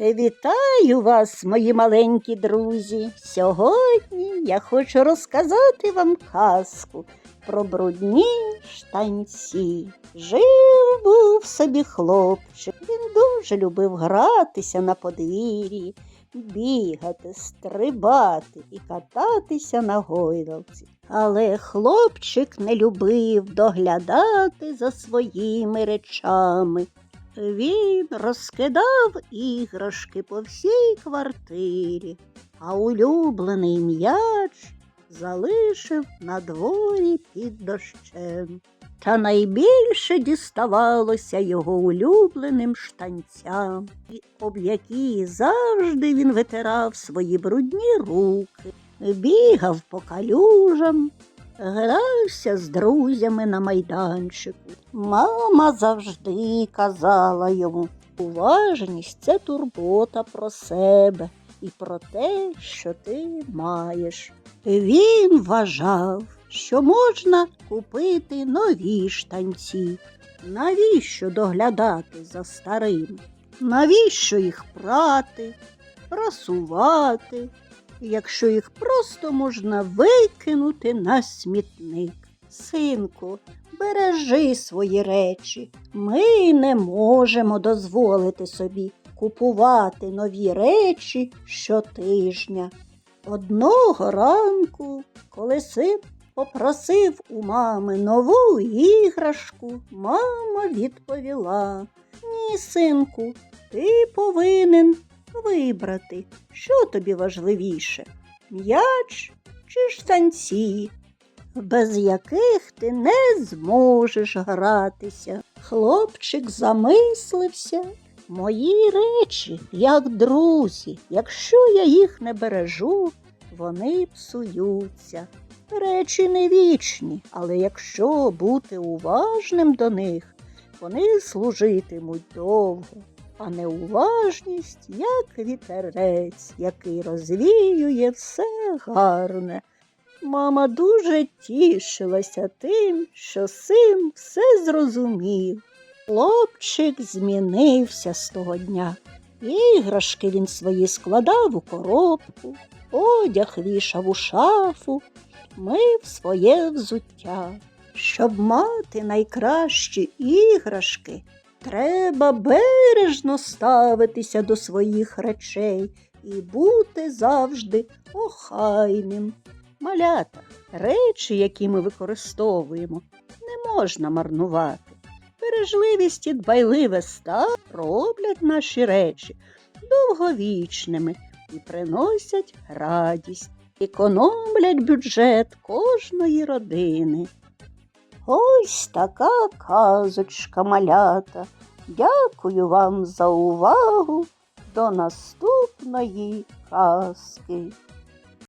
Вітаю вас, мої маленькі друзі. Сьогодні я хочу розказати вам казку про брудні штанці. Жив був собі хлопчик. Він дуже любив гратися на подвір'ї, бігати, стрибати і кататися на гойдалці. Але хлопчик не любив доглядати за своїми речами. Він розкидав іграшки по всій квартирі, а улюблений м'яч залишив на дворі під дощем. Та найбільше діставалося його улюбленим штанцям, об які завжди він витирав свої брудні руки, бігав по калюжам, грався з друзями на майданчику. Мама завжди казала йому, уважність це турбота про себе і про те, що ти маєш. Він вважав, що можна купити нові штанці. Навіщо доглядати за старими? Навіщо їх прати, прасувати, якщо їх просто можна викинути на смітник? Синку, бережи свої речі. Ми не можемо дозволити собі купувати нові речі щотижня. Одного ранку, коли син попросив у мами нову іграшку, мама відповіла Ні, синку, ти повинен вибрати, що тобі важливіше м'яч чи штанці, без яких ти не зможеш гратися. Хлопчик замислився. Мої речі, як друзі, якщо я їх не бережу, вони псуються. Речі не вічні, але якщо бути уважним до них, вони служитимуть довго, а неуважність, як вітерець, який розвіює все гарне. Мама дуже тішилася тим, що син все зрозумів. Хлопчик змінився з того дня. Іграшки він свої складав у коробку, одяг вішав у шафу, мив своє взуття. Щоб мати найкращі іграшки, треба бережно ставитися до своїх речей і бути завжди охайним. Малята, речі, які ми використовуємо, не можна марнувати. Бережливість і дбайливе став роблять наші речі довговічними і приносять радість, економлять бюджет кожної родини. Ось така казочка малята. Дякую вам за увагу. До наступної казки.